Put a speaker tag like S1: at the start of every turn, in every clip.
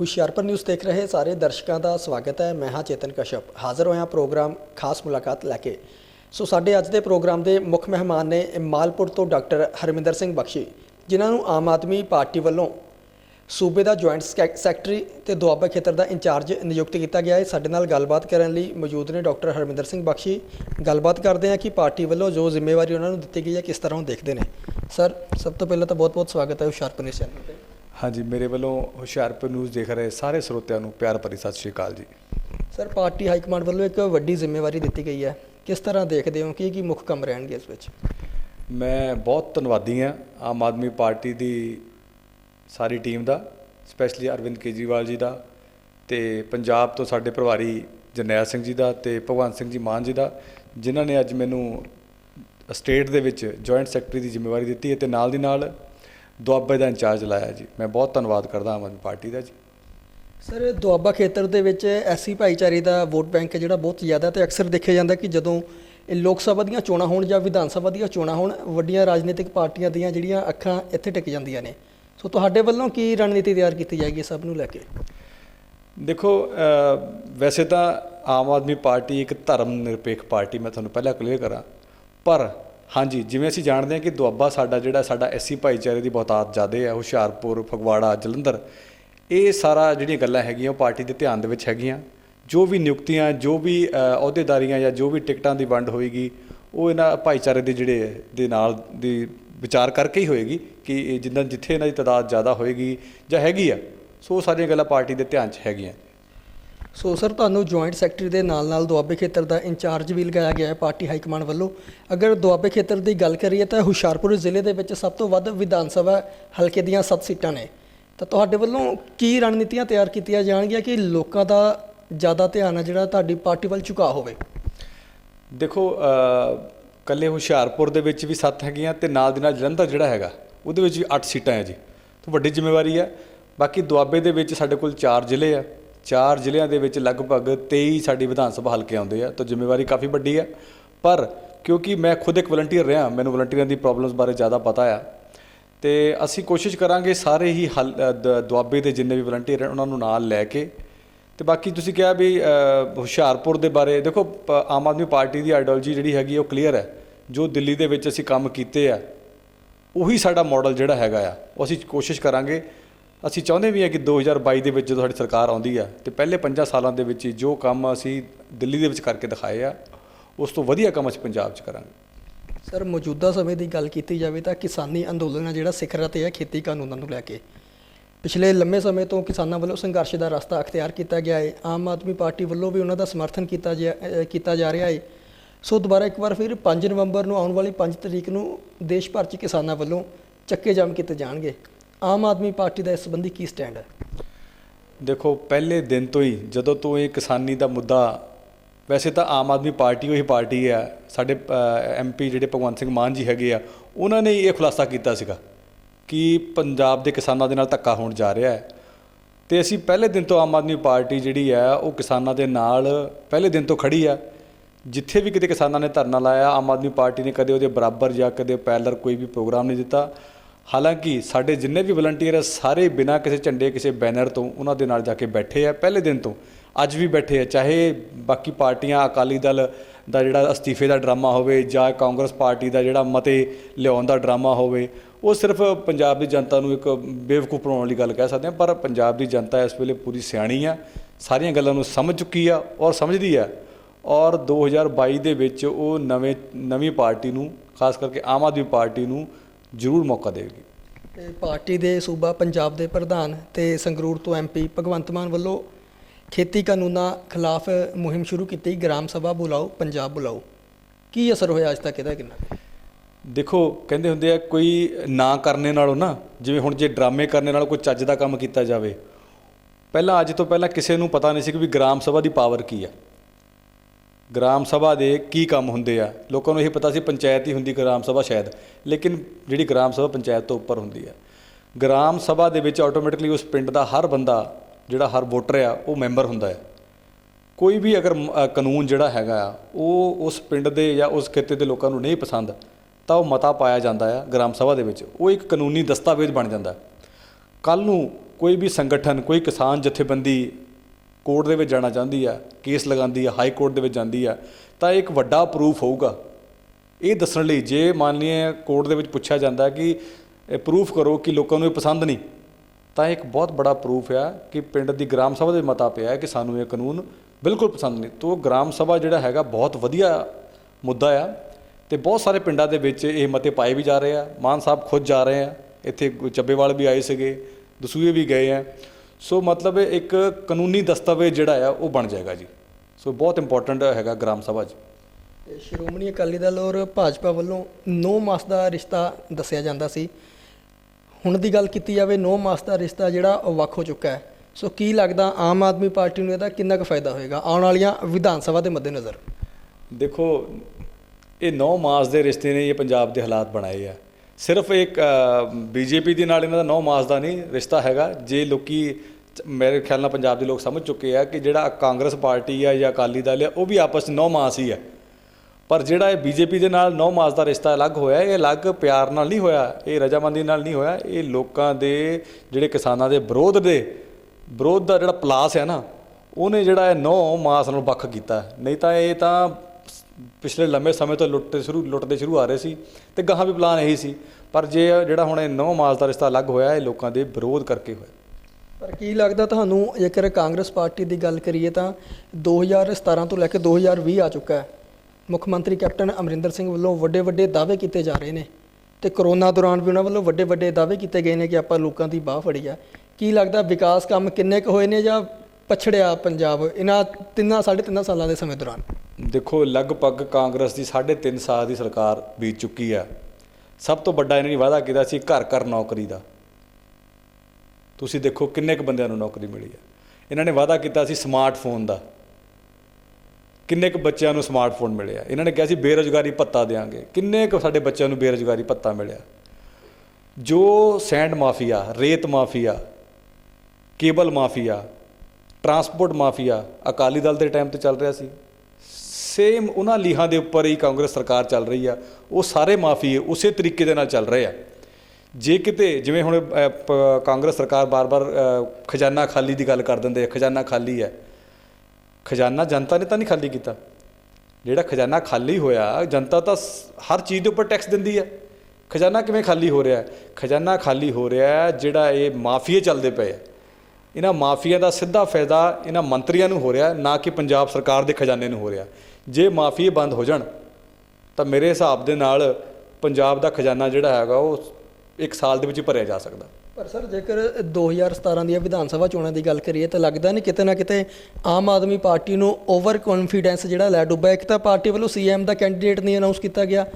S1: Hoshiarpur news ਦੇਖ ਰਹੇ ਸਾਰੇ ਦਰਸ਼ਕਾਂ ਦਾ ਸਵਾਗਤ ਹੈ। ਮੈਂ ਹਾਂ ਚੇਤਨ ਕਸ਼ਪ। ਹਾਜ਼ਰ ਹੋਇਆ ਪ੍ਰੋਗਰਾਮ ਖਾਸ ਮੁਲਾਕਾਤ ਲੈ ਕੇ। ਸੋ ਸਾਡੇ ਅੱਜ ਦੇ ਪ੍ਰੋਗਰਾਮ ਦੇ ਮੁੱਖ ਮਹਿਮਾਨ ਨੇ ਮਾਲਪੁਰ ਤੋਂ ਡਾਕਟਰ ਹਰਮਿੰਦਰ ਸਿੰਘ ਬਖਸ਼ੀ, ਜਿਨ੍ਹਾਂ ਨੂੰ ਆਮ ਆਦਮੀ ਪਾਰਟੀ ਵੱਲੋਂ ਸੂਬੇ ਦਾ ਜੁਆਇੰਟ ਸੈਕ- ਸੈਕਟਰੀ ਤੇ ਦੁਆਬਾ ਖੇਤਰ ਦਾ ਇੰਚਾਰਜ ਨਿਯੁਕਤ ਕੀਤਾ ਗਿਆ ਹੈ। ਸਾਡੇ ਨਾਲ ਗੱਲਬਾਤ ਕਰਨ ਲਈ ਮੌਜੂਦ ਨੇ ਡਾਕਟਰ ਹਰਮਿੰਦਰ ਸਿੰਘ ਬਖਸ਼ੀ। ਗੱਲਬਾਤ ਕਰਦੇ ਹਾਂ ਕਿ ਪਾਰਟੀ ਵੱਲੋਂ ਜੋ ਜ਼ਿੰਮੇਵਾਰੀ ਉਹਨਾਂ ਨੂੰ ਦਿੱਤੀ ਗਈ ਹੈ, ਕਿਸ ਤਰ੍ਹਾਂ ਉਹ ਦੇਖਦੇ ਨੇ। ਸਰ, ਸਭ ਤੋਂ ਪਹਿਲਾਂ ਤਾਂ ਬਹੁਤ-ਬਹੁਤ ਸਵਾਗਤ ਹੈ ਹੁਸ਼ਿਆਰਪੁਰ ਨਿਊਜ਼ ਚੈਨਲ ਤੇ।
S2: ਹਾਂਜੀ ਮੇਰੇ ਵੱਲੋਂ ਹੁਸ਼ਿਆਰਪੁਰ ਨਿਊਜ਼ ਦੇਖ ਰਹੇ ਸਾਰੇ ਸਰੋਤਿਆਂ ਨੂੰ ਪਿਆਰ ਭਰੀ ਸਤਿ ਸ਼੍ਰੀ ਅਕਾਲ ਜੀ।
S1: ਸਰ ਪਾਰਟੀ ਹਾਈ ਕਮਾਂਡ ਵੱਲੋਂ ਇੱਕ ਵੱਡੀ ਜ਼ਿੰਮੇਵਾਰੀ ਦਿੱਤੀ ਗਈ ਹੈ। ਕਿਸ ਤਰ੍ਹਾਂ ਦੇਖਦੇ ਹੋ? ਕੀ ਕੀ ਮੁੱਖ ਕੰਮ ਰਹਿਣਗੇ ਇਸ ਵਿੱਚ?
S2: ਮੈਂ ਬਹੁਤ ਧੰਨਵਾਦੀ ਹਾਂ ਆਮ ਆਦਮੀ ਪਾਰਟੀ ਦੀ ਸਾਰੀ ਟੀਮ ਦਾ ਸਪੈਸ਼ਲੀ ਅਰਵਿੰਦ ਕੇਜਰੀਵਾਲ ਜੀ ਦਾ ਤੇ ਪੰਜਾਬ ਤੋਂ ਸਾਡੇ ਪ੍ਰਭਾਰੀ ਜਰਨੈਲ ਸਿੰਘ ਜੀ ਦਾ ਤੇ ਭਗਵੰਤ ਸਿੰਘ ਜੀ ਮਾਨ ਜੀ ਦਾ ਜਿਨ੍ਹਾਂ ਨੇ ਅੱਜ ਮੈਨੂੰ ਸਟੇਟ ਦੇ ਵਿੱਚ ਜੁਆਇੰਟ ਸੈਕਟਰੀ ਦੀ ਜ਼ਿੰਮੇਵਾਰੀ ਦਿੱਤੀ ਹੈ ਤੇ ਨਾਲ ਦੀ ਨਾਲ ਦੁਆਬੇ ਦਾ ਇੰਚਾਰਜ ਲਾਇਆ ਜੀ। ਮੈਂ ਬਹੁਤ ਧੰਨਵਾਦ ਕਰਦਾ ਆਮ ਆਦਮੀ ਪਾਰਟੀ ਦਾ ਜੀ।
S1: ਸਰ ਦੁਆਬਾ ਖੇਤਰ ਦੇ ਵਿੱਚ ਐਸੀ ਭਾਈਚਾਰੇ ਦਾ ਵੋਟ ਬੈਂਕ ਹੈ ਜਿਹੜਾ ਬਹੁਤ ਜ਼ਿਆਦਾ ਤੇ ਅਕਸਰ ਦੇਖਿਆ ਜਾਂਦਾ ਕਿ ਜਦੋਂ ਇਹ ਲੋਕ ਸਭਾ ਦੀਆਂ ਚੋਣਾਂ ਹੋਣ ਜਾਂ ਵਿਧਾਨ ਸਭਾ ਦੀਆਂ ਚੋਣਾਂ ਹੋਣ ਵੱਡੀਆਂ ਰਾਜਨੀਤਿਕ ਪਾਰਟੀਆਂ ਦੀਆਂ ਜਿਹੜੀਆਂ ਅੱਖਾਂ ਇੱਥੇ ਟਿਕ ਜਾਂਦੀਆਂ ਨੇ। ਸੋ ਤੁਹਾਡੇ ਵੱਲੋਂ ਕੀ ਰਣਨੀਤੀ ਤਿਆਰ ਕੀਤੀ ਜਾਏਗੀ ਸਭ ਨੂੰ ਲੈ ਕੇ?
S2: ਦੇਖੋ ਵੈਸੇ ਤਾਂ ਆਮ ਆਦਮੀ ਪਾਰਟੀ ਇੱਕ ਧਰਮ ਨਿਰਪੇਖ ਪਾਰਟੀ ਮੈਂ ਤੁਹਾਨੂੰ ਪਹਿਲਾਂ ਕਲੀਅਰ ਕਰਾਂ। ਪਰ ਹਾਂਜੀ, ਜਿਵੇਂ ਅਸੀਂ ਜਾਣਦੇ ਹਾਂ ਕਿ ਦੁਆਬਾ ਸਾਡਾ ਜਿਹੜਾ ਸਾਡਾ ਐਸੀ ਭਾਈਚਾਰੇ ਦੀ ਬਹੁਤਾਤ ਜ਼ਿਆਦਾ ਹੈ, ਹੁਸ਼ਿਆਰਪੁਰ, ਫਗਵਾੜਾ, ਜਲੰਧਰ, ਇਹ ਸਾਰਾ ਜਿਹੜੀਆਂ ਗੱਲਾਂ ਹੈਗੀਆਂ, ਉਹ ਪਾਰਟੀ ਦੇ ਧਿਆਨ ਦੇ ਵਿੱਚ ਹੈਗੀਆਂ। ਜੋ ਵੀ ਨਿਯੁਕਤੀਆਂ, ਜੋ ਵੀ ਅਹੁਦੇਦਾਰੀਆਂ ਜਾਂ ਜੋ ਵੀ ਟਿਕਟਾਂ ਦੀ ਵੰਡ ਹੋਏਗੀ, ਉਹ ਇਹਨਾਂ ਭਾਈਚਾਰੇ ਦੇ ਜਿਹੜੇ ਦੇ ਨਾਲ ਦੀ ਵਿਚਾਰ ਕਰਕੇ ਹੀ ਹੋਏਗੀ ਕਿ ਇਹ ਜਿੱਦਾਂ ਜਿੱਥੇ ਇਹਨਾਂ ਦੀ ਤਾਦਾਦ ਜ਼ਿਆਦਾ ਹੋਏਗੀ ਜਾਂ ਹੈਗੀ ਆ, ਸੋ ਉਹ ਸਾਰੀਆਂ ਗੱਲਾਂ ਪਾਰਟੀ ਦੇ ਧਿਆਨ 'ਚ ਹੈਗੀਆਂ।
S1: ਸੋ ਸਰ ਤੁਹਾਨੂੰ ਜੁਆਇੰਟ ਸੈਕਟਰੀ ਦੇ ਨਾਲ ਨਾਲ ਦੁਆਬੇ ਖੇਤਰ ਦਾ ਇੰਚਾਰਜ ਵੀ ਲਗਾਇਆ ਗਿਆ ਹੈ ਪਾਰਟੀ ਹਾਈ ਕਮਾਂਡ ਵੱਲੋਂ। ਅਗਰ ਦੁਆਬੇ ਖੇਤਰ ਦੀ ਗੱਲ ਕਰੀਏ ਤਾਂ ਹੁਸ਼ਿਆਰਪੁਰ ਜ਼ਿਲ੍ਹੇ ਦੇ ਵਿੱਚ ਸਭ ਤੋਂ ਵੱਧ ਵਿਧਾਨ ਸਭਾ ਹਲਕੇ ਦੀਆਂ 7 ਸੀਟਾਂ ਨੇ। ਤਾਂ ਤੁਹਾਡੇ ਵੱਲੋਂ ਕੀ ਰਣਨੀਤੀਆਂ ਤਿਆਰ ਕੀਤੀਆਂ ਜਾਣਗੀਆਂ ਕਿ ਲੋਕਾਂ ਦਾ ਜ਼ਿਆਦਾ ਧਿਆਨ ਹੈ ਜਿਹੜਾ ਤੁਹਾਡੀ ਪਾਰਟੀ ਵੱਲ ਝੁਕਾ ਹੋਵੇ?
S2: ਦੇਖੋ ਅ, ਕੱਲੇ ਹੁਸ਼ਿਆਰਪੁਰ ਦੇ ਵਿੱਚ ਵੀ ਸੱਤ ਹੈਗੀਆਂ ਤੇ ਨਾਲ ਦੀ ਨਾਲ ਜਲੰਧਰ ਜਿਹੜਾ ਹੈਗਾ ਉਹਦੇ ਵਿੱਚ ਵੀ 8 ਸੀਟਾਂ ਹੈ ਜੀ। ਤਾਂ ਵੱਡੀ ਜ਼ਿੰਮੇਵਾਰੀ ਹੈ। ਬਾਕੀ ਦੁਆਬੇ ਦੇ ਵਿੱਚ ਸਾਡੇ ਕੋਲ 4 ਜ਼ਿਲ੍ਹੇ ਆ। ਚਾਰ ਜ਼ਿਲ੍ਹਿਆਂ ਦੇ ਵਿੱਚ ਲਗਭਗ 23 ਸਾਡੀ ਵਿਧਾਨ ਸਭਾ ਹਲਕੇ ਆਉਂਦੇ ਆ, ਤਾਂ ਜ਼ਿੰਮੇਵਾਰੀ ਕਾਫੀ ਵੱਡੀ ਹੈ ਪਰ ਕਿਉਂਕਿ ਮੈਂ ਖੁਦ ਇੱਕ ਵਲੰਟੀਅਰ ਰਿਹਾ, ਮੈਨੂੰ ਵਲੰਟੀਅਰਾਂ ਦੀ ਪ੍ਰੋਬਲਮਸ ਬਾਰੇ ਜ਼ਿਆਦਾ ਪਤਾ ਆ, ਤੇ ਅਸੀਂ ਕੋਸ਼ਿਸ਼ ਕਰਾਂਗੇ ਸਾਰੇ ਹੀ ਹਲ ਦ- ਦੁਆਬੇ ਦੇ ਜਿੰਨੇ ਵੀ ਵਲੰਟੀਅਰ ਹਨ ਉਹਨਾਂ ਨੂੰ ਨਾਲ ਲੈ ਕੇ। ਤੇ ਬਾਕੀ ਤੁਸੀਂ ਕਿਹਾ ਵੀ ਹੁਸ਼ਿਆਰਪੁਰ ਦੇ ਬਾਰੇ, ਦੇਖੋ, ਪ- ਆਮ ਆਦਮੀ ਪਾਰਟੀ ਦੀ ਆਈਡੀਓਲੋਜੀ ਜਿਹੜੀ ਹੈਗੀ ਉਹ ਕਲੀਅਰ ਹੈ ਜੋ ਦਿੱਲੀ ਦੇ ਵਿੱਚ ਅਸੀਂ ਕੰਮ ਕੀਤੇ ਆ, ਉਹੀ ਸਾਡਾ ਮਾਡਲ ਜਿਹੜਾ ਹੈਗਾ ਆ, ਉਹ ਅਸੀਂ ਕੋਸ਼ਿਸ਼ ਕਰਾਂਗੇ ਅਸੀਂ ਚਾਹੁੰਦੇ ਵੀ ਹਾਂ ਕਿ 2022 ਦੇ ਵਿੱਚ ਜਦੋਂ ਸਾਡੀ ਸਰਕਾਰ ਆਉਂਦੀ ਆ ਤੇ ਪਹਿਲੇ 5 ਸਾਲਾਂ ਦੇ ਵਿੱਚ ਹੀ ਜੋ ਕੰਮ ਅਸੀਂ ਦਿੱਲੀ ਦੇ ਵਿੱਚ ਕਰਕੇ ਦਿਖਾਏ ਆ, ਉਸ ਤੋਂ ਵਧੀਆ ਕੰਮ ਅਸੀਂ ਪੰਜਾਬ 'ਚ ਕਰਾਂਗੇ।
S1: ਸਰ, ਮੌਜੂਦਾ ਸਮੇਂ ਦੀ ਗੱਲ ਕੀਤੀ ਜਾਵੇ ਤਾਂ ਕਿਸਾਨੀ ਅੰਦੋਲਨ ਆ ਜਿਹੜਾ ਸਿਖਰਾਂ ਤੇ ਆ ਖੇਤੀ ਕਾਨੂੰਨਾਂ ਨੂੰ ਲੈ ਕੇ। ਪਿਛਲੇ ਲੰਮੇ ਸਮੇਂ ਤੋਂ ਕਿਸਾਨਾਂ ਵੱਲੋਂ ਸੰਘਰਸ਼ ਦਾ ਰਸਤਾ ਅਖਤਿਆਰ ਕੀਤਾ ਗਿਆ ਹੈ ਆਮ ਆਦਮੀ ਪਾਰਟੀ ਵੱਲੋਂ ਵੀ ਉਹਨਾਂ ਦਾ ਸਮਰਥਨ ਕੀਤਾ ਜਾ- ਕੀਤਾ ਜਾ ਰਿਹਾ ਹੈ ਸੋ ਦੁਬਾਰਾ ਇੱਕ ਵਾਰ ਫਿਰ 5 ਨਵੰਬਰ ਨੂੰ ਆਉਣ ਵਾਲੀ 5 ਤਰੀਕ ਨੂੰ ਦੇਸ਼ ਭਰ 'ਚ ਕਿਸਾਨਾਂ ਵੱਲੋਂ ਚੱਕੇ ਜਾਮ ਕੀਤੇ ਜਾਣਗੇ। ਆਮ ਆਦਮੀ ਪਾਰਟੀ ਦਾ ਇਸ ਸੰਬੰਧੀ ਕੀ ਸਟੈਂਡ ਹੈ?
S2: ਦੇਖੋ, ਪਹਿਲੇ ਦਿਨ ਤੋਂ ਹੀ ਜਦੋਂ ਤੋਂ ਇਹ ਕਿਸਾਨੀ ਦਾ ਮੁੱਦਾ, ਵੈਸੇ ਤਾਂ ਆਮ ਆਦਮੀ ਪਾਰਟੀ ਉਹੀ ਪਾਰਟੀ ਆ ਸਾਡੇ ਐਮਪੀ ਜਿਹੜੇ ਭਗਵੰਤ ਸਿੰਘ ਮਾਨ ਜੀ ਹੈਗੇ ਆ, ਉਹਨਾਂ ਨੇ ਇਹ ਖੁਲਾਸਾ ਕੀਤਾ ਸੀਗਾ ਕਿ ਪੰਜਾਬ ਦੇ ਕਿਸਾਨਾਂ ਦੇ ਨਾਲ ਧੱਕਾ ਹੋਣ ਜਾ ਰਿਹਾ ਹੈ। ਤੇ ਅਸੀਂ ਪਹਿਲੇ ਦਿਨ ਤੋਂ ਆਮ ਆਦਮੀ ਪਾਰਟੀ ਜਿਹੜੀ ਆ ਉਹ ਕਿਸਾਨਾਂ ਦੇ ਨਾਲ ਪਹਿਲੇ ਦਿਨ ਤੋਂ ਖੜੀ ਆ ਜਿੱਥੇ ਵੀ ਕਿਤੇ ਕਿਸਾਨਾਂ ਨੇ ਧਰਨਾ ਲਾਇਆ, ਆਮ ਆਦਮੀ ਪਾਰਟੀ ਨੇ ਕਦੇ ਉਹਦੇ ਬਰਾਬਰ ਜਾਂ ਕਦੇ ਪੈਰਲਰ ਕੋਈ ਵੀ ਪ੍ਰੋਗਰਾਮ ਨਹੀਂ ਦਿੱਤਾ। ਹਾਲਾਂਕਿ ਸਾਡੇ ਜਿੰਨੇ ਵੀ ਵਲੰਟੀਅਰ ਆ, ਸਾਰੇ ਬਿਨਾਂ ਕਿਸੇ ਝੰਡੇ, ਕਿਸੇ ਬੈਨਰ ਤੋਂ ਉਹਨਾਂ ਦੇ ਨਾਲ ਜਾ ਕੇ ਬੈਠੇ ਆ। ਪਹਿਲੇ ਦਿਨ ਤੋਂ ਅੱਜ ਵੀ ਬੈਠੇ ਆ, ਚਾਹੇ ਬਾਕੀ ਪਾਰਟੀਆਂ, ਅਕਾਲੀ ਦਲ ਦਾ ਜਿਹੜਾ ਅਸਤੀਫੇ ਦਾ ਡਰਾਮਾ ਹੋਵੇ ਜਾਂ ਕਾਂਗਰਸ ਪਾਰਟੀ ਦਾ ਜਿਹੜਾ ਮਤੇ ਲਿਆਉਣ ਦਾ ਡਰਾਮਾ ਹੋਵੇ, ਉਹ ਸਿਰਫ ਪੰਜਾਬ ਦੀ ਜਨਤਾ ਨੂੰ ਇੱਕ ਬੇਵਕੂਫ ਬਣਾਉਣ ਵਾਲੀ ਗੱਲ ਕਹਿ ਸਕਦੇ ਹਾਂ ਪਰ ਪੰਜਾਬ ਦੀ ਜਨਤਾ ਇਸ ਵੇਲੇ ਪੂਰੀ ਸਿਆਣੀ ਆ, ਸਾਰੀਆਂ ਗੱਲਾਂ ਨੂੰ ਸਮਝ ਚੁੱਕੀ ਆ ਔਰ ਸਮਝਦੀ ਆ। ਔਰ 2022 ਦੇ ਵਿੱਚ ਉਹ ਨਵੇਂ, ਨਵੀਂ ਪਾਰਟੀ ਨੂੰ, ਖਾਸ ਕਰਕੇ ਆਮ ਆਦਮੀ ਪਾਰਟੀ ਨੂੰ ਜ਼ਰੂਰ ਮੌਕਾ ਦੇਵੇਗੀ।
S1: ਤੇ ਪਾਰਟੀ ਦੇ ਸੂਬਾ ਪੰਜਾਬ ਦੇ ਪ੍ਰਧਾਨ ਤੇ ਸੰਗਰੂਰ ਤੋਂ ਐਮਪੀ ਭਗਵੰਤ ਮਾਨ ਵੱਲੋਂ ਖੇਤੀ ਕਾਨੂੰਨਾਂ ਖਿਲਾਫ ਮੁਹਿੰਮ ਸ਼ੁਰੂ ਕੀਤੀ। ਗ੍ਰਾਮ ਸਭਾ ਬੁਲਾਓ ਪੰਜਾਬ ਬੁਲਾਓ। ਕੀ ਅਸਰ ਹੋਇਆ ਅੱਜ ਤੱਕ ਇਹਦਾ ਕਿੰਨਾ?
S2: ਦੇਖੋ ਕਹਿੰਦੇ ਹੁੰਦੇ ਆ ਕੋਈ ਨਾ ਕਰਨੇ ਨਾਲੋਂ ਨਾ ਜਿਵੇਂ ਹੁਣ ਜੇ ਡਰਾਮੇ ਕਰਨੇ ਨਾਲੋਂ ਕੋਈ ਚੱਜ ਦਾ ਕੰਮ ਕੀਤਾ ਜਾਵੇ ਪਹਿਲਾਂ ਅੱਜ ਤੋਂ ਪਹਿਲਾਂ ਕਿਸੇ ਨੂੰ ਪਤਾ ਨਹੀਂ ਸੀ ਕਿ ਵੀ ਗ੍ਰਾਮ ਸਭਾ ਦੀ ਪਾਵਰ ਕੀ ਆ। ਗ੍ਰਾਮ ਸਭਾ ਦੇ ਕੀ ਕੰਮ ਹੁੰਦੇ ਆ? ਲੋਕਾਂ ਨੂੰ ਇਹ ਪਤਾ ਸੀ ਪੰਚਾਇਤ ਹੀ ਹੁੰਦੀ ਗ੍ਰਾਮ ਸਭਾ ਸ਼ਾਇਦ, ਲੇਕਿਨ ਜਿਹੜੀ ਗ੍ਰਾਮ ਸਭਾ ਪੰਚਾਇਤ ਤੋਂ ਉੱਪਰ ਹੁੰਦੀ ਆ। ਗ੍ਰਾਮ ਸਭਾ ਦੇ ਵਿੱਚ ਆਟੋਮੈਟਿਕਲੀ ਉਸ ਪਿੰਡ ਦਾ ਹਰ ਬੰਦਾ, ਜਿਹੜਾ ਹਰ ਵੋਟਰ ਆ, ਉਹ ਮੈਂਬਰ ਹੁੰਦਾ ਹੈ। ਕੋਈ ਵੀ ਅਗਰ ਕਾਨੂੰਨ ਜਿਹੜਾ ਹੈਗਾ ਆ, ਉਹ ਉਸ ਪਿੰਡ ਦੇ ਜਾਂ ਉਸ ਖਿੱਤੇ ਦੇ ਲੋਕਾਂ ਨੂੰ ਨਹੀਂ ਪਸੰਦ, ਤਾਂ ਉਹ ਮਤਾ ਪਾਇਆ ਜਾਂਦਾ ਆ ਗ੍ਰਾਮ ਸਭਾ ਦੇ ਵਿੱਚ। ਉਹ ਇੱਕ ਕਾਨੂੰਨੀ ਦਸਤਾਵੇਜ਼ ਬਣ ਜਾਂਦਾ। ਕੱਲ ਨੂੰ ਕੋਈ ਵੀ ਸੰਗਠਨ, ਕੋਈ ਕਿਸਾਨ ਜਥੇਬੰਦੀ ਕੋਰਟ ਦੇ ਵਿੱਚ ਜਾਣਾ ਚਾਹੁੰਦੀ ਆ, ਕੇਸ ਲਗਾਉਂਦੀ ਆ, ਹਾਈ ਕੋਰਟ ਦੇ ਵਿੱਚ ਜਾਂਦੀ ਆ, ਤਾਂ ਇਹ ਇੱਕ ਵੱਡਾ ਪ੍ਰੂਫ ਹੋਊਗਾ। ਇਹ ਦੱਸਣ ਲਈ ਜੇ ਮੰਨ ਲਈਏ ਕੋਰਟ ਦੇ ਵਿੱਚ ਪੁੱਛਿਆ ਜਾਂਦਾ ਕਿ ਪ੍ਰੂਫ ਕਰੋ ਕਿ ਲੋਕਾਂ ਨੂੰ ਇਹ ਪਸੰਦ ਨਹੀਂ, ਤਾਂ ਇਹ ਇੱਕ ਬਹੁਤ ਬੜਾ ਪ੍ਰੂਫ ਆ ਕਿ ਪਿੰਡ ਦੀ ਗ੍ਰਾਮ ਸਭਾ ਦੇ ਮਤਾ ਪਿਆ ਕਿ ਸਾਨੂੰ ਇਹ ਕਾਨੂੰਨ ਬਿਲਕੁਲ ਪਸੰਦ ਨਹੀਂ। ਤੋਂ ਗ੍ਰਾਮ ਸਭਾ ਜਿਹੜਾ ਹੈਗਾ ਬਹੁਤ ਵਧੀਆ ਮੁੱਦਾ ਆ ਤੇ ਬਹੁਤ ਸਾਰੇ ਪਿੰਡਾਂ ਦੇ ਵਿੱਚ ਇਹ ਮਤੇ ਪਾਏ ਵੀ ਜਾ ਰਹੇ ਆ। ਮਾਨ ਸਾਹਿਬ ਖੁਦ ਜਾ ਰਹੇ ਆ। ਇੱਥੇ ਚੱਬੇਵਾਲ ਵੀ ਆਏ ਸੀਗੇ, ਦਸੂਏ ਵੀ ਗਏ ਆ। ਸੋ ਮਤਲਬ ਇਹ ਇੱਕ ਕਾਨੂੰਨੀ ਦਸਤਾਵੇਜ਼ ਜਿਹੜਾ ਆ ਉਹ ਬਣ ਜਾਏਗਾ ਜੀ। ਸੋ ਬਹੁਤ ਇੰਪੋਰਟੈਂਟ ਹੈਗਾ ਗ੍ਰਾਮ ਸਭਾ 'ਚ
S1: ਸ਼੍ਰੋਮਣੀ ਅਕਾਲੀ ਦਲ ਔਰ ਭਾਜਪਾ ਵੱਲੋਂ 9 ਮਾਸ ਦਾ ਰਿਸ਼ਤਾ ਦੱਸਿਆ ਜਾਂਦਾ ਸੀ। ਹੁਣ ਦੀ ਗੱਲ ਕੀਤੀ ਜਾਵੇ 9 ਮਾਸ ਦਾ ਰਿਸ਼ਤਾ ਜਿਹੜਾ ਉਹ ਵੱਖ ਹੋ ਚੁੱਕਾ ਹੈ। ਸੋ ਕੀ ਲੱਗਦਾ ਆਮ ਆਦਮੀ ਪਾਰਟੀ ਨੂੰ ਇਹਦਾ ਕਿੰਨਾ ਕੁ ਫਾਇਦਾ ਹੋਏਗਾ? ਆਉਣ ਵਾਲੀਆਂ ਵਿਧਾਨ ਸਭਾ ਦੇ ਮੱਦੇਨਜ਼ਰ।
S2: ਦੇਖੋ ਇਹ 9 ਮਾਸ ਦੇ ਰਿਸ਼ਤੇ ਨੇ ਇਹ ਪੰਜਾਬ ਦੇ ਹਾਲਾਤ ਬਣਾਏ ਆ। ਸਿਰਫ ਇੱਕ ਬੀਜੇਪੀ ਦੇ ਨਾਲ ਇਹਨਾਂ ਦਾ 9 ਮਾਸ ਦਾ ਨਹੀਂ ਰਿਸ਼ਤਾ ਹੈਗਾ। ਜੇ ਲੋਕੀ ਚ- ਮੇਰੇ ਖਿਆਲ ਨਾਲ ਪੰਜਾਬ ਦੇ ਲੋਕ ਸਮਝ ਚੁੱਕੇ ਆ ਕਿ ਜਿਹੜਾ ਕਾਂਗਰਸ ਪਾਰਟੀ ਆ ਜਾਂ ਅਕਾਲੀ ਦਲ ਆ, ਉਹ ਵੀ ਆਪਸ ਵਿੱਚ 9 ਮਾਸ ਹੀ ਆ। ਪਰ ਜਿਹੜਾ ਇਹ ਬੀਜੇਪੀ ਦੇ ਨਾਲ 9 ਮਾਸ ਦਾ ਰਿਸ਼ਤਾ ਅਲੱਗ ਹੋਇਆ, ਇਹ ਅਲੱਗ ਪਿਆਰ ਨਾਲ ਨਹੀਂ ਹੋਇਆ, ਇਹ ਰਜਾਮੰਦੀ ਨਾਲ ਨਹੀਂ ਹੋਇਆ। ਇਹ ਲੋਕਾਂ ਦੇ ਜਿਹੜੇ ਕਿਸਾਨਾਂ ਦੇ ਵਿਰੋਧ ਦੇ, ਵਿਰੋਧ ਦਾ ਜਿਹੜਾ ਪਲਾਸ ਹੈ ਨਾ, ਉਹਨੇ ਜਿਹੜਾ ਇਹ 9 ਮਾਸ ਨੂੰ ਵੱਖ ਕੀਤਾ। ਨਹੀਂ ਤਾਂ ਇਹ ਤਾਂ ਪਿਛਲੇ ਲੰਮੇ ਸਮੇਂ ਤੋਂ ਲੁੱਟਦੇ ਸ਼ੁਰੂ ਲੁੱਟਦੇ ਸ਼ੁਰੂ ਆ ਰਹੇ ਸੀ ਤੇ ਗਾਹਾਂ ਵੀ ਪਲਾਨ ਇਹੀ ਸੀ। ਪਰ ਜੇ ਜਿਹੜਾ ਹੁਣ ਇਹ 9 ਮਾਸ ਦਾ ਰਿਸ਼ਤਾ ਅਲੱਗ ਹੋਇਆ, ਇਹ ਲੋਕਾਂ ਦੇ ਵਿਰੋਧ ਕਰਕੇ ਹੋਇਆ।
S1: ਪਰ ਕੀ ਲੱਗਦਾ ਤੁਹਾਨੂੰ, ਜੇਕਰ ਕਾਂਗਰਸ ਪਾਰਟੀ ਦੀ ਗੱਲ ਕਰੀਏ ਤਾਂ 2017 ਤੋਂ ਲੈ ਕੇ 2020 ਆ ਚੁੱਕਾ ਹੈ। ਮੁੱਖ ਮੰਤਰੀ ਕੈਪਟਨ ਅਮਰਿੰਦਰ ਸਿੰਘ ਵੱਲੋਂ ਵੱਡੇ ਵੱਡੇ ਦਾਅਵੇ ਕੀਤੇ ਜਾ ਰਹੇ ਨੇ ਤੇ ਕਰੋਨਾ ਦੌਰਾਨ ਵੀ ਉਹਨਾਂ ਵੱਲੋਂ ਵੱਡੇ ਵੱਡੇ ਦਾਅਵੇ ਕੀਤੇ ਗਏ ਨੇ ਕਿ ਆਪਾਂ ਲੋਕਾਂ ਦੀ ਬਾਹ ਫੜੀ ਆ। ਕੀ ਲੱਗਦਾ ਵਿਕਾਸ ਕੰਮ ਕਿੰਨੇ ਕੁ ਹੋਏ ਨੇ ਜਾਂ ਪਛੜਿਆ ਪੰਜਾਬ ਇਹਨਾਂ ਤਿੰਨਾਂ, ਸਾਢੇ ਤਿੰਨਾਂ ਸਾਲਾਂ ਦੇ ਸਮੇਂ ਦੌਰਾਨ।
S2: ਦੇਖੋ, ਲਗਭਗ ਕਾਂਗਰਸ ਦੀ 3.5 ਸਾਲ ਦੀ ਸਰਕਾਰ ਬੀਤ ਚੁੱਕੀ ਆ ਸਭ ਤੋਂ ਵੱਡਾ ਇਹਨਾਂ ਨੇ ਵਾਅਦਾ ਕੀਤਾ ਸੀ ਘਰ ਘਰ ਨੌਕਰੀ ਦਾ। ਤੁਸੀਂ ਦੇਖੋ ਕਿੰਨੇ ਕੁ ਬੰਦਿਆਂ ਨੂੰ ਨੌਕਰੀ ਮਿਲੀ ਆ ਇਹਨਾਂ ਨੇ ਵਾਅਦਾ ਕੀਤਾ ਸੀ ਸਮਾਰਟਫੋਨ ਦਾ। ਕਿੰਨੇ ਕੁ ਬੱਚਿਆਂ ਨੂੰ ਸਮਾਰਟਫੋਨ ਮਿਲਿਆ? ਇਹਨਾਂ ਨੇ ਕਿਹਾ ਸੀ ਬੇਰੁਜ਼ਗਾਰੀ ਭੱਤਾ ਦੇਾਂਗੇ ਕਿੰਨੇ ਕੁ ਸਾਡੇ ਬੱਚਿਆਂ ਨੂੰ ਬੇਰੁਜ਼ਗਾਰੀ ਭੱਤਾ ਮਿਲਿਆ? ਜੋ ਸੈਂਡ ਮਾਫੀਆ, ਰੇਤ mafia, cable mafia transport mafia Akali Dal ਦੇ ਟਾਈਮ ਤੇ ਚੱਲ ਰਿਹਾ ਸੀ। ਸੇਮ ਉਹਨਾਂ ਲੀਹਾਂ ਦੇ ਉੱਪਰ ਹੀ ਕਾਂਗਰਸ ਸਰਕਾਰ ਚੱਲ ਰਹੀ ਆ। ਉਹ ਸਾਰੇ ਮਾਫੀਏ ਉਸੇ ਤਰੀਕੇ ਦੇ ਨਾਲ ਚੱਲ ਰਹੇ ਆ। ਜੇ ਕਿਤੇ ਜਿਵੇਂ ਹੁਣ ਕਾਂਗਰਸ ਸਰਕਾਰ ਬਾਰ-ਬਾਰ ਖਜ਼ਾਨਾ ਖਾਲੀ ਦੀ ਗੱਲ ਕਰ ਦਿੰਦੇ ਖਜ਼ਾਨਾ ਖਾਲੀ ਹੈ ਖਜ਼ਾਨਾ ਜਨਤਾ ਨੇ ਤਾਂ ਨਹੀਂ ਖਾਲੀ ਕੀਤਾ। ਜਿਹੜਾ ਖਜ਼ਾਨਾ ਖਾਲੀ ਹੋਇਆ, ਜਨਤਾ ਤਾਂ ਸ- ਹਰ ਚੀਜ਼ ਦੇ ਉੱਪਰ ਟੈਕਸ ਦਿੰਦੀ ਹੈ ਖਜ਼ਾਨਾ ਕਿਵੇਂ ਖਾਲੀ ਹੋ ਰਿਹਾ? ਹੈ ਖਜ਼ਾਨਾ ਖਾਲੀ ਹੋ ਰਿਹਾ ਹੈ ਜਿਹੜਾ ਇਹ ਮਾਫੀਏ ਚੱਲਦੇ ਪਏ ਆ। ਇਹਨਾਂ ਮਾਫੀਆ ਦਾ ਸਿੱਧਾ ਫਾਇਦਾ ਇਹਨਾਂ ਮੰਤਰੀਆਂ ਨੂੰ ਹੋ ਰਿਹਾ, ਨਾ ਕਿ ਪੰਜਾਬ ਸਰਕਾਰ ਦੇ ਖਜ਼ਾਨੇ ਨੂੰ ਹੋ ਰਿਹਾ। ਜੇ ਮਾਫੀਏ ਬੰਦ ਹੋ ਜਾਣ, ਤਾਂ ਮੇਰੇ ਹਿਸਾਬ ਦੇ ਨਾਲ ਪੰਜਾਬ ਦਾ ਖਜ਼ਾਨਾ ਜਿਹੜਾ ਹੈਗਾ ਉਹ ਇੱਕ ਸਾਲ ਦੇ ਵਿੱਚ ਭਰਿਆ ਜਾ ਸਕਦਾ।
S1: ਪਰ ਸਰ, ਜੇਕਰ 2017 ਦੀਆਂ ਵਿਧਾਨ ਸਭਾ ਚੋਣਾਂ ਦੀ ਗੱਲ ਕਰੀਏ, ਤਾਂ ਲੱਗਦਾ ਨਹੀਂ ਕਿਤੇ ਨਾ ਕਿਤੇ ਆਮ ਆਦਮੀ ਪਾਰਟੀ ਨੂੰ ਓਵਰ ਕੌਨਫੀਡੈਂਸ ਜਿਹੜਾ ਲੈ ਡੁੱਬਾ ਇੱਕ ਤਾਂ ਪਾਰਟੀ ਵੱਲੋਂ ਸੀਐਮ ਦਾ ਕੈਂਡੀਡੇਟ ਨਹੀਂ ਅਨਾਉਂਸ ਕੀਤਾ ਗਿਆ।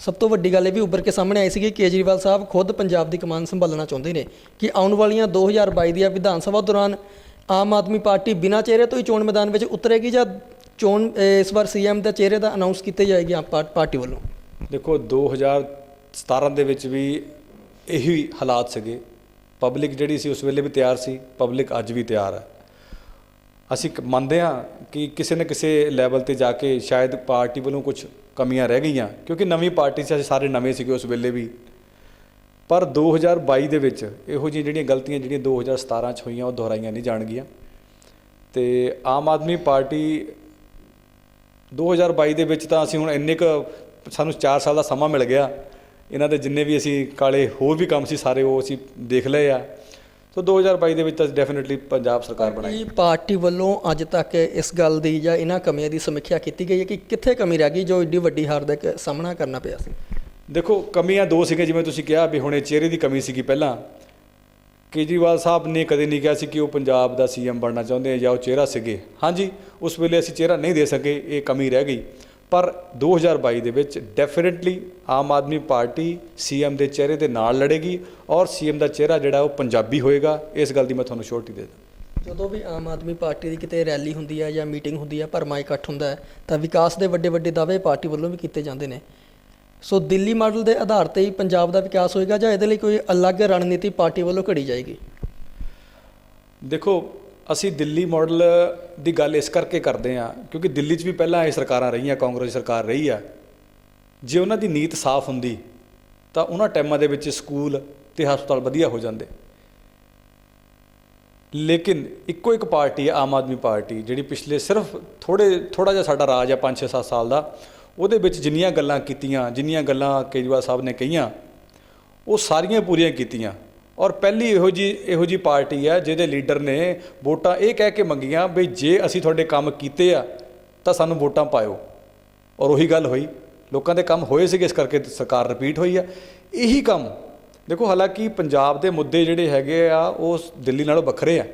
S1: ਸਭ ਤੋਂ ਵੱਡੀ ਗੱਲ ਇਹ ਵੀ ਉੱਭਰ ਕੇ ਸਾਹਮਣੇ ਆਈ ਸੀ ਕਿ ਕੇਜਰੀਵਾਲ ਸਾਹਿਬ ਖੁਦ ਪੰਜਾਬ ਦੀ ਕਮਾਨ ਸੰਭਾਲਣਾ ਚਾਹੁੰਦੇ ਨੇ ਕਿ ਆਉਣ ਵਾਲੀਆਂ 2022 ਦੀਆਂ ਵਿਧਾਨ ਸਭਾ ਦੌਰਾਨ ਆਮ ਆਦਮੀ ਪਾਰਟੀ ਬਿਨਾਂ ਚਿਹਰੇ ਤੋਂ ਹੀ ਚੋਣ ਮੈਦਾਨ ਵਿੱਚ ਉਤਰੇਗੀ ਜਾਂ ਚੋਣ ਇਸ ਵਾਰ ਸੀਐਮ ਦਾ ਚਿਹਰੇ ਦਾ ਅਨਾਉਂਸ ਕੀਤੀ ਜਾਏਗੀ ਆਮ ਪਾ- ਪਾਰਟੀ ਵੱਲੋਂ?
S2: ਦੇਖੋ 2017 ਦੇ ਵਿੱਚ ਵੀ ਇਹੀ ਹਾਲਾਤ ਸੀਗੇ। ਪਬਲਿਕ ਜਿਹੜੀ ਸੀ ਉਸ ਵੇਲੇ ਵੀ ਤਿਆਰ ਸੀ ਪਬਲਿਕ ਅੱਜ ਵੀ ਤਿਆਰ ਹੈ। ਅਸੀਂ ਮੰਨਦੇ ਹਾਂ ਕਿ ਕਿਸੇ ਨਾ ਕਿਸੇ ਲੈਵਲ ਤੇ ਜਾ ਕੇ ਸ਼ਾਇਦ ਪਾਰਟੀ ਵੱਲੋਂ ਕੁਝ ਕਮੀਆਂ ਰਹਿ ਗਈਆਂ, ਕਿਉਂਕਿ ਨਵੀਂ ਪਾਰਟੀ ਸੀ ਅਸੀਂ ਸਾਰੇ ਨਵੇਂ ਸੀਗੇ ਉਸ ਵੇਲੇ ਵੀ। ਪਰ 2022 ਦੇ ਵਿੱਚ ਇਹੋ ਜਿਹੀਆਂ ਜਿਹੜੀਆਂ ਗਲਤੀਆਂ ਜਿਹੜੀਆਂ 2017 ਚ ਹੋਈਆਂ, ਉਹ ਦੁਹਰਾਈਆਂ ਨਹੀਂ ਜਾਣਗੀਆਂ। ਤੇ ਆਮ ਆਦਮੀ ਪਾਰਟੀ 2022 ਦੇ ਵਿੱਚ ਤਾਂ ਅਸੀਂ ਹੁਣ ਇੰਨੇ ਕੁ ਸਾਨੂੰ 4 ਸਾਲ ਦਾ ਸਮਾਂ ਮਿਲ ਗਿਆ। ਇਹਨਾਂ ਦੇ ਜਿੰਨੇ ਵੀ ਅਸੀਂ ਕਾਲੇ ਹੋਰ ਵੀ ਕੰਮ ਸੀ, ਸਾਰੇ ਉਹ ਅਸੀਂ ਦੇਖ ਲਏ ਆ। ਸੋ 2022 ਦੇ ਵਿੱਚ ਤਾਂ ਡੈਫੀਨਿਟਲੀ ਪੰਜਾਬ ਸਰਕਾਰ ਬਣਾਈ।
S1: ਪਾਰਟੀ ਵੱਲੋਂ ਅੱਜ ਤੱਕ ਇਸ ਗੱਲ ਦੀ ਜਾਂ ਇਹਨਾਂ ਕਮੀਆਂ ਦੀ ਸਮੀਖਿਆ ਕੀਤੀ ਗਈ ਹੈ ਕਿ ਕਿੱਥੇ ਕਮੀ ਰਹਿ ਗਈ ਜੋ ਏਡੀ ਵੱਡੀ ਹਾਰ ਦਾ ਇੱਕ ਸਾਹਮਣਾ ਕਰਨਾ ਪਿਆ ਸੀ?
S2: ਦੇਖੋ ਕਮੀਆਂ ਦੋ ਸੀਗੀਆਂ ਜਿਵੇਂ ਤੁਸੀਂ ਕਿਹਾ ਵੀ ਹੁਣੇ ਚਿਹਰੇ ਦੀ ਕਮੀ ਸੀਗੀ ਪਹਿਲਾਂ। ਕੇਜਰੀਵਾਲ ਸਾਹਿਬ ਨੇ ਕਦੇ ਨਹੀਂ ਕਿਹਾ ਸੀ ਕਿ ਉਹ ਪੰਜਾਬ ਦਾ ਸੀਐਮ ਬਣਨਾ ਚਾਹੁੰਦੇ ਆ ਜਾਂ ਉਹ ਚਿਹਰਾ ਸੀਗੇ। ਹਾਂਜੀ ਉਸ ਵੇਲੇ ਅਸੀਂ ਚਿਹਰਾ ਨਹੀਂ ਦੇ ਸਕੇ ਇਹ ਕਮੀ ਰਹਿ ਗਈ। ਪਰ 2022 ਦੇ ਵਿੱਚ definitely Aam Aadmi party CM ਦੇ ਚਿਹਰੇ ਦੇ ਨਾਲ ਲੜੇਗੀ ਔਰ ਸੀਐਮ ਦਾ ਚਿਹਰਾ ਜਿਹੜਾ ਉਹ ਪੰਜਾਬੀ ਹੋਏਗਾ ਇਸ ਗੱਲ ਦੀ ਮੈਂ ਤੁਹਾਨੂੰ ਸ਼ੋਰਟੀ ਦੇ ਦਾਂ
S1: ਜਦੋਂ ਵੀ ਆਮ ਆਦਮੀ ਪਾਰਟੀ ਦੀ ਕਿਤੇ ਰੈਲੀ ਹੁੰਦੀ ਹੈ ਜਾਂ ਮੀਟਿੰਗ ਹੁੰਦੀ ਹੈ ਭਰਮਾ ਇਕੱਠ ਹੁੰਦਾ ਹੈ ਤਾਂ ਵਿਕਾਸ ਦੇ ਵੱਡੇ ਵੱਡੇ ਦਾਅਵੇ ਪਾਰਟੀ ਵੱਲੋਂ ਵੀ ਕੀਤੇ ਜਾਂਦੇ ਨੇ। ਸੋ ਦਿੱਲੀ ਮਾਡਲ ਦੇ ਆਧਾਰ ਤੇ ਹੀ ਪੰਜਾਬ ਦਾ ਵਿਕਾਸ ਹੋਏਗਾ ਜਾਂ ਇਹਦੇ ਲਈ ਕੋਈ ਅਲੱਗ ਰਣਨੀਤੀ ਪਾਰਟੀ ਵੱਲੋਂ ਘੜੀ ਜਾਏਗੀ?
S2: ਦੇਖੋ ਅਸੀਂ ਦਿੱਲੀ ਮਾਡਲ ਦੀ ਗੱਲ ਇਸ ਕਰਕੇ ਕਰਦੇ ਹਾਂ, ਕਿਉਂਕਿ ਦਿੱਲੀ 'ਚ ਵੀ ਪਹਿਲਾਂ ਇਹ ਸਰਕਾਰਾਂ ਰਹੀਆਂ, ਕਾਂਗਰਸ ਸਰਕਾਰ ਰਹੀ ਆ। ਜੇ ਉਹਨਾਂ ਦੀ ਨੀਤ ਸਾਫ਼ ਹੁੰਦੀ, ਤਾਂ ਉਹਨਾਂ ਟਾਈਮਾਂ ਦੇ ਵਿੱਚ ਸਕੂਲ ਤੇ ਹਸਪਤਾਲ ਵਧੀਆ ਹੋ ਜਾਂਦੇ। ਲੇਕਿਨ ਇੱਕੋ ਇੱਕ ਪਾਰਟੀ ਹੈ ਆਮ ਆਦਮੀ ਪਾਰਟੀ, ਜਿਹੜੀ ਪਿਛਲੇ ਸਿਰਫ ਥੋੜੇ ਥੋੜਾ ਜਿਹਾ ਸਾਡਾ ਰਾਜ ਹੈ 5-6 7 ਸਾਲ ਦਾ, ਉਹਦੇ ਵਿੱਚ ਜਿੰਨੀਆਂ ਗੱਲਾਂ ਕੀਤੀਆਂ, ਜਿੰਨੀਆਂ ਗੱਲਾਂ ਕੇਜਰੀਵਾਲ ਸਾਹਿਬ ਨੇ ਕਹੀਆਂ, ਉਹ ਸਾਰੀਆਂ ਪੂਰੀਆਂ ਕੀਤੀਆਂ। ਔਰ ਪਹਿਲੀ ਇਹੋ ਜੀ ਇਹੋ ਜੀ ਪਾਰਟੀ ਆ ਜਿਹਦੇ ਲੀਡਰ ਨੇ ਵੋਟਾਂ ਇਹ ਕਹਿ ਕੇ ਮੰਗੀਆਂ ਵੀ ਜੇ ਅਸੀਂ ਤੁਹਾਡੇ ਕੰਮ ਕੀਤੇ ਆ, ਤਾਂ ਸਾਨੂੰ ਵੋਟਾਂ ਪਾਇਓ। ਔਰ ਉਹੀ ਗੱਲ ਹੋਈ। ਲੋਕਾਂ ਦੇ ਕੰਮ ਹੋਏ ਸੀਗੇ, ਇਸ ਕਰਕੇ ਸਰਕਾਰ ਰਿਪੀਟ ਹੋਈ ਆ। ਇਹੀ ਕੰਮ, ਦੇਖੋ ਹਾਲਾਂਕਿ ਪੰਜਾਬ ਦੇ ਮੁੱਦੇ ਜਿਹੜੇ ਹੈਗੇ ਆ, ਉਹ ਦਿੱਲੀ ਨਾਲੋਂ ਵੱਖਰੇ ਆ।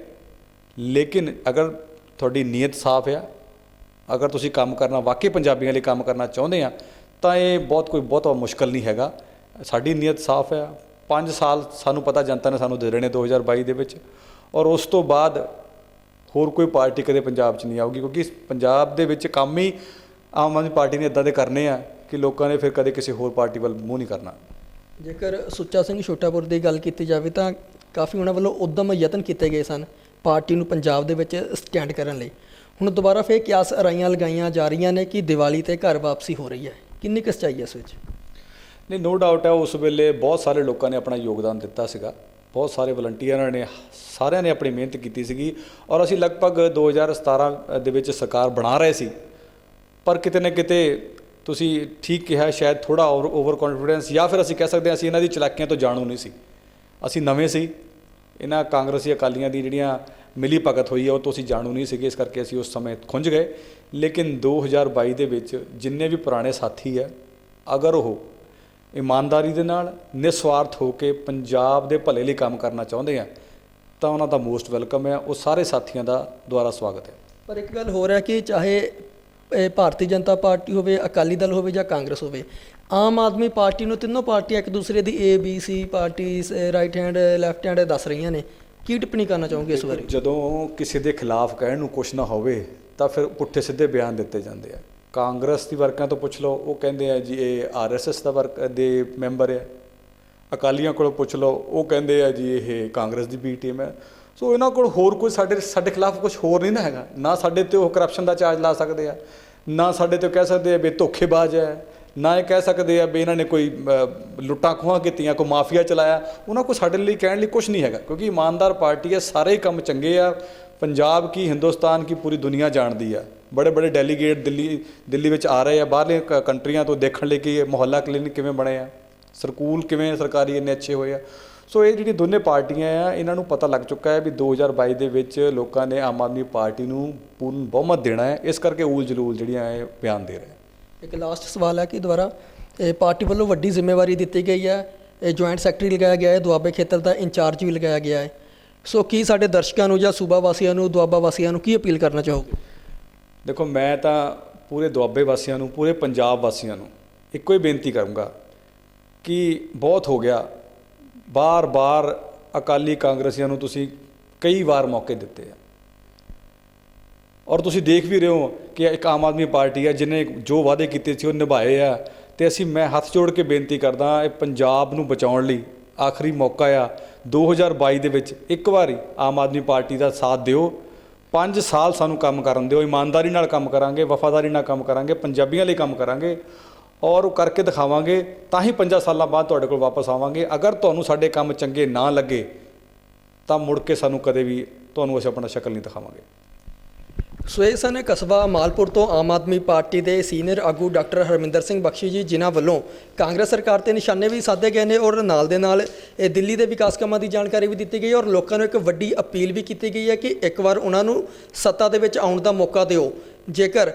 S2: ਲੇਕਿਨ ਅਗਰ ਤੁਹਾਡੀ ਨੀਅਤ ਸਾਫ਼ ਆ, ਅਗਰ ਤੁਸੀਂ ਕੰਮ ਕਰਨਾ, ਵਾਕਈ ਪੰਜਾਬੀਆਂ ਲਈ ਕੰਮ ਕਰਨਾ ਚਾਹੁੰਦੇ ਆ, ਤਾਂ ਇਹ ਬਹੁਤ ਕੋਈ, ਬਹੁਤ ਮੁਸ਼ਕਲ ਨਹੀਂ ਹੈਗਾ। ਸਾਡੀ ਨੀਅਤ ਸਾਫ਼ ਆ 5 ਸਾਲ ਸਾਨੂੰ ਪਤਾ ਜਨਤਾ ਨੇ ਸਾਨੂੰ ਦੇ ਰਹੇ ਨੇ 2022 ਦੇ ਵਿੱਚ। ਔਰ ਉਸ ਤੋਂ ਬਾਅਦ ਹੋਰ ਕੋਈ ਪਾਰਟੀ ਕਦੇ ਪੰਜਾਬ 'ਚ ਨਹੀਂ ਆਊਗੀ, ਕਿਉਂਕਿ ਪੰਜਾਬ ਦੇ ਵਿੱਚ ਕੰਮ ਹੀ ਆਮ ਆਦਮੀ ਪਾਰਟੀ ਨੇ ਇਦਾਂ ਦੇ ਕਰਨੇ ਆ ਕਿ ਲੋਕਾਂ ਨੇ ਫਿਰ ਕਦੇ ਕਿਸੇ ਹੋਰ ਪਾਰਟੀ ਵੱਲ ਮੂੰਹ ਨਹੀਂ ਕਰਨਾ।
S1: ਜੇਕਰ ਸੁੱਚਾ ਸਿੰਘ ਛੋਟਾਪੁਰ ਦੀ ਗੱਲ ਕੀਤੀ ਜਾਵੇ ਤਾਂ ਕਾਫੀ ਉਹਨਾਂ ਵੱਲੋਂ ਉਦਮ ਯਤਨ ਕੀਤੇ ਗਏ ਸਨ ਪਾਰਟੀ ਨੂੰ ਪੰਜਾਬ ਦੇ ਵਿੱਚ ਸਟੈਂਡ ਕਰਨ ਲਈ। ਹੁਣ ਦੁਬਾਰਾ ਫੇਰ ਕਿਆਸ ਅਰਾਈਆਂ ਲਗਾਈਆਂ ਜਾ ਰਹੀਆਂ ਨੇ ਕਿ ਦੀਵਾਲੀ ਤੇ ਘਰ ਵਾਪਸੀ ਹੋ ਰਹੀ ਹੈ। ਕਿੰਨੀ ਕੁ ਸੱਚਾਈ ਹੈ ਇਸ ਵਿੱਚ?
S2: ਨਹੀਂ ਨੋ ਡਾਊਟ ਹੈ, ਉਸ ਵੇਲੇ ਬਹੁਤ ਸਾਰੇ ਲੋਕਾਂ ਨੇ ਆਪਣਾ ਯੋਗਦਾਨ ਦਿੱਤਾ ਸੀਗਾ। ਬਹੁਤ ਸਾਰੇ ਵਲੰਟੀਅਰਾਂ ਨੇ, ਸਾਰਿਆਂ ਨੇ ਆਪਣੀ ਮਿਹਨਤ ਕੀਤੀ ਸੀਗੀ ਔਰ ਅਸੀਂ ਲਗਭਗ 2017 ਦੇ ਵਿੱਚ ਸਰਕਾਰ ਬਣਾ ਰਹੇ ਸੀ। ਪਰ ਕਿਤੇ ਨਾ ਕਿਤੇ ਤੁਸੀਂ ਠੀਕ ਕਿਹਾ, ਸ਼ਾਇਦ ਥੋੜਾ ਓਵਰ ਕੌਨਫੀਡੈਂਸ ਜਾਂ ਫਿਰ ਅਸੀਂ ਕਹਿ ਸਕਦੇ ਹਾਂ, ਅਸੀਂ ਇਹਨਾਂ ਦੀ ਚਲਾਕੀਆਂ ਤੋਂ ਜਾਣੂ ਨਹੀਂ ਸੀ। ਅਸੀਂ ਨਵੇਂ ਸੀ। ਇਹਨਾਂ ਕਾਂਗਰਸੀ ਅਕਾਲੀਆਂ ਦੀ ਜਿਹੜੀਆਂ ਮਿਲੀ ਭਗਤ ਹੋਈ ਹੈ ਉਹ ਤੋਂ ਅਸੀਂ ਜਾਣੂ ਨਹੀਂ ਸੀਗੇ, ਇਸ ਕਰਕੇ ਅਸੀਂ ਉਸ ਸਮੇਂ ਖੁੰਝ ਗਏ। ਲੇਕਿਨ 2022 ਦੇ ਵਿੱਚ ਜਿੰਨੇ ਵੀ ਪੁਰਾਣੇ ਸਾਥੀ ਹੈ ਅਗਰ ਉਹ ਇਮਾਨਦਾਰੀ ਦੇ ਨਾਲ ਨਿਸਵਾਰਥ ਹੋ ਕੇ ਪੰਜਾਬ ਦੇ ਭਲੇ ਲਈ ਕੰਮ ਕਰਨਾ ਚਾਹੁੰਦੇ ਆ ਤਾਂ ਉਹਨਾਂ ਦਾ ਮੋਸਟ ਵੈਲਕਮ ਹੈ ਉਹ ਸਾਰੇ ਸਾਥੀਆਂ ਦਾ ਦੁਆਰਾ ਸਵਾਗਤ ਹੈ।
S1: ਪਰ ਇੱਕ ਗੱਲ ਹੋ ਰਿਹਾ ਕਿ ਚਾਹੇ ਇਹ ਭਾਰਤੀ ਜਨਤਾ ਪਾਰਟੀ ਹੋਵੇ ਅਕਾਲੀ ਦਲ ਹੋਵੇ ਜਾਂ ਕਾਂਗਰਸ ਹੋਵੇ ਆਮ ਆਦਮੀ ਪਾਰਟੀ ਨੂੰ ਤਿੰਨੋਂ ਪਾਰਟੀਆਂ ਇੱਕ ਦੂਸਰੇ ਦੀ A B C party right hand left hand ਦੱਸ ਰਹੀਆਂ ਨੇ। ਕੀ ਟਿੱਪਣੀ ਕਰਨਾ ਚਾਹੋਗੇ ਇਸ ਬਾਰੇ?
S2: ਜਦੋਂ ਕਿਸੇ ਦੇ ਖਿਲਾਫ ਕਹਿਣ ਨੂੰ ਕੁਝ ਨਾ ਹੋਵੇ ਤਾਂ ਫਿਰ ਪੁੱਠੇ ਸਿੱਧੇ ਬਿਆਨ ਦਿੱਤੇ ਜਾਂਦੇ ਆ। ਕਾਂਗਰਸ ਦੀ ਵਰਕਰਾਂ ਤੋਂ ਪੁੱਛ ਲਓ, ਉਹ ਕਹਿੰਦੇ ਆ ਜੀ ਇਹ ਆਰਐਸਐਸ ਦਾ ਵਰਕ, ਦੇ ਮੈਂਬਰ ਹੈ ਅਕਾਲੀਆਂ ਕੋਲੋਂ ਪੁੱਛ ਲਓ, ਉਹ ਕਹਿੰਦੇ ਆ ਜੀ ਇਹ ਕਾਂਗਰਸ ਦੀ ਬੀ ਟੀਮ ਹੈ ਸੋ ਇਹਨਾਂ ਕੋਲ ਹੋਰ ਕੋਈ ਸਾਡੇ ਸਾਡੇ ਖਿਲਾਫ ਕੁਝ ਹੋਰ ਨਹੀਂ ਨਾ ਹੈਗਾ। ਨਾ ਸਾਡੇ ਤੇ ਉਹ ਕਰਪਸ਼ਨ ਦਾ ਚਾਰਜ ਲਾ ਸਕਦੇ ਆ, ਨਾ ਸਾਡੇ ਤੇ ਕਹਿ ਸਕਦੇ ਆ ਵੀ ਧੋਖੇਬਾਜ਼ ਹੈ ਨਾ ਇਹ ਕਹਿ ਸਕਦੇ ਆ ਵੀ ਇਹਨਾਂ ਨੇ ਕੋਈ ਲੁੱਟਾਂ ਖੋਹਾਂ ਕੀਤੀਆਂ, ਕੋਈ ਮਾਫੀਆ ਚਲਾਇਆ। ਉਹਨਾਂ ਕੋਲ ਸਾਡੇ ਲਈ ਕਹਿਣ ਲਈ ਕੁਝ ਨਹੀਂ ਹੈਗਾ, ਕਿਉਂਕਿ ਇਮਾਨਦਾਰ ਪਾਰਟੀ ਹੈ ਸਾਰੇ ਕੰਮ ਚੰਗੇ ਆ। ਪੰਜਾਬ ਕੀ, ਹਿੰਦੁਸਤਾਨ ਕੀ, ਪੂਰੀ ਦੁਨੀਆ ਜਾਣਦੀ ਆ। ਬੜੇ ਬੜੇ ਡੈਲੀਗੇਟ ਦਿੱਲੀ ਦਿੱਲੀ ਵਿੱਚ ਆ ਰਹੇ ਆ ਬਾਹਰਲੇ ਕ- ਕੰਟਰੀਆਂ ਤੋਂ ਦੇਖਣ ਲਈ ਕਿ ਇਹ ਮੁਹੱਲਾ ਕਲੀਨਿਕ ਕਿਵੇਂ ਬਣੇ ਆ, ਸਕੂਲ ਕਿਵੇਂ ਸਰਕਾਰੀ ਇੰਨੇ ਅੱਛੇ ਹੋਏ ਆ। ਸੋ ਇਹ ਜਿਹੜੀ ਦੋਨੇ ਪਾਰਟੀਆਂ ਆ, ਇਹਨਾਂ ਨੂੰ ਪਤਾ ਲੱਗ ਚੁੱਕਾ ਹੈ ਵੀ 2022 ਦੇ ਵਿੱਚ ਲੋਕਾਂ ਨੇ ਆਮ ਆਦਮੀ ਪਾਰਟੀ ਨੂੰ ਪੂਰਨ ਬਹੁਮਤ ਦੇਣਾ ਹੈ, ਇਸ ਕਰਕੇ ਊਲ ਜਲੂਲ ਜਿਹੜੀਆਂ ਇਹ ਬਿਆਨ ਦੇ ਰਹੇ
S1: ਇੱਕ ਲਾਸਟ ਸਵਾਲ ਹੈ ਕਿ ਦੁਬਾਰਾ, ਇਹ ਪਾਰਟੀ ਵੱਲੋਂ ਵੱਡੀ ਜ਼ਿੰਮੇਵਾਰੀ ਦਿੱਤੀ ਗਈ ਹੈ, ਇਹ ਜੁਆਇੰਟ ਸੈਕਟਰੀ ਲਗਾਇਆ ਗਿਆ ਹੈ, ਦੁਆਬੇ ਖੇਤਰ ਦਾ ਇੰਚਾਰਜ ਵੀ ਲਗਾਇਆ ਗਿਆ ਹੈ। ਸੋ ਕੀ ਸਾਡੇ ਦਰਸ਼ਕਾਂ ਨੂੰ ਜਾਂ ਸੂਬਾ ਵਾਸੀਆਂ ਨੂੰ, ਦੁਆਬਾ ਵਾਸੀਆਂ ਨੂੰ ਕੀ ਅਪੀਲ ਕਰਨਾ ਚਾਹੋਗੇ?
S2: ਦੇਖੋ, ਮੈਂ ਤਾਂ ਪੂਰੇ ਦੁਆਬੇ ਵਾਸੀਆਂ ਨੂੰ, ਪੂਰੇ ਪੰਜਾਬ ਵਾਸੀਆਂ ਨੂੰ ਇੱਕੋ ਹੀ ਬੇਨਤੀ ਕਰੂੰਗਾ ਕਿ ਬਹੁਤ ਹੋ ਗਿਆ। ਬਾਰ-ਬਾਰ ਅਕਾਲੀ ਕਾਂਗਰਸੀਆਂ ਨੂੰ ਤੁਸੀਂ ਕਈ ਵਾਰ ਮੌਕੇ ਦਿੱਤੇ ਆ। ਔਰ ਤੁਸੀਂ ਦੇਖ ਵੀ ਰਹੇ ਹੋ ਕਿ ਇੱਕ ਆਮ ਆਦਮੀ ਪਾਰਟੀ ਹੈ ਜਿਹਨੇ ਜੋ ਵਾਅਦੇ ਕੀਤੇ ਸੀ ਉਹ ਨਿਭਾਏ ਆ। ਤੇ ਅਸੀਂ, ਮੈਂ ਹੱਥ ਜੋੜ ਕੇ ਬੇਨਤੀ ਕਰਦਾ ਇਹ ਪੰਜਾਬ ਨੂੰ ਬਚਾਉਣ ਲਈ ਆਖਰੀ ਮੌਕਾ ਆ। 2022 ਦੇ ਵਿੱਚ ਇੱਕ ਵਾਰੀ ਆਮ ਆਦਮੀ ਪਾਰਟੀ ਦਾ ਸਾਥ ਦਿਓ। 5 ਸਾਲ ਸਾਨੂੰ ਕੰਮ ਕਰਨ ਦਿਓ, ਇਮਾਨਦਾਰੀ ਨਾਲ ਕੰਮ ਕਰਾਂਗੇ, ਵਫਾਦਾਰੀ ਨਾਲ ਕੰਮ ਕਰਾਂਗੇ, ਪੰਜਾਬੀਆਂ ਲਈ ਕੰਮ ਕਰਾਂਗੇ ਔਰ ਉਹ ਕਰਕੇ ਦਿਖਾਵਾਂਗੇ, ਤਾਂ ਹੀ 5 ਸਾਲਾਂ ਬਾਅਦ ਤੁਹਾਡੇ ਕੋਲ ਵਾਪਸ ਆਵਾਂਗੇ। ਅਗਰ ਤੁਹਾਨੂੰ ਸਾਡੇ ਕੰਮ ਚੰਗੇ ਨਾ ਲੱਗੇ, ਤਾਂ ਮੁੜ ਕੇ ਸਾਨੂੰ ਕਦੇ ਵੀ ਤੁਹਾਨੂੰ ਅਸੀਂ ਆਪਣਾ ਸ਼ਕਲ ਨਹੀਂ ਦਿਖਾਵਾਂਗੇ।
S1: ਸੋ ਸਨ ਕਸਬਾ ਮਾਲਪੁਰ ਤੋਂ ਆਮ ਆਦਮੀ ਪਾਰਟੀ ਦੇ ਸੀਨੀਅਰ ਆਗੂ ਡਾਕਟਰ ਹਰਮਿੰਦਰ ਸਿੰਘ ਬਖਸ਼ੀ ਜੀ ਜਿਨ੍ਹਾਂ ਵੱਲੋਂ ਕਾਂਗਰਸ ਸਰਕਾਰ ਤੇ ਨਿਸ਼ਾਨੇ ਵੀ ਸਾਧੇ ਗਏ ਨੇ ਔਰ ਨਾਲ ਦੇ ਨਾਲ ਇਹ ਦਿੱਲੀ ਦੇ ਵਿਕਾਸ ਕੰਮਾਂ ਦੀ ਜਾਣਕਾਰੀ ਵੀ ਦਿੱਤੀ ਗਈ ਔਰ ਲੋਕਾਂ ਨੂੰ ਇੱਕ ਵੱਡੀ ਅਪੀਲ ਵੀ ਕੀਤੀ ਗਈ ਹੈ ਕਿ ਇੱਕ ਵਾਰ ਉਹਨਾਂ ਨੂੰ ਸੱਤਾ ਦੇ ਵਿੱਚ ਆਉਣ ਦਾ ਮੌਕਾ ਦਿਓ। ਜੇਕਰ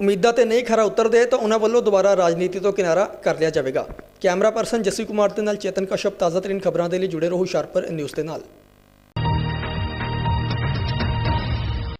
S1: ਉਮੀਦਾਂ ਤੇ ਨਹੀਂ ਖਰਾ ਉਤਰਦੇ ਤਾਂ ਉਹਨਾਂ ਵੱਲੋਂ ਦੁਬਾਰਾ ਰਾਜਨੀਤੀ ਤੋਂ ਕਿਨਾਰਾ ਕਰ ਲਿਆ ਜਾਵੇਗਾ। ਕੈਮਰਾ ਪਰਸਨ ਜੱਸੀ ਕੁਮਾਰ ਦੇ ਨਾਲ ਚੇਤਨ ਕਸ਼ਪ ਤਾਜ਼ਾ ਤਰੀਨ ਖਬਰਾਂ ਦੇ ਲਈ ਜੁੜੇ ਰਹੋ ਹੁਸ਼ਿਆਰਪੁਰ ਨਿਊਜ਼ ਦੇ ਨਾਲ।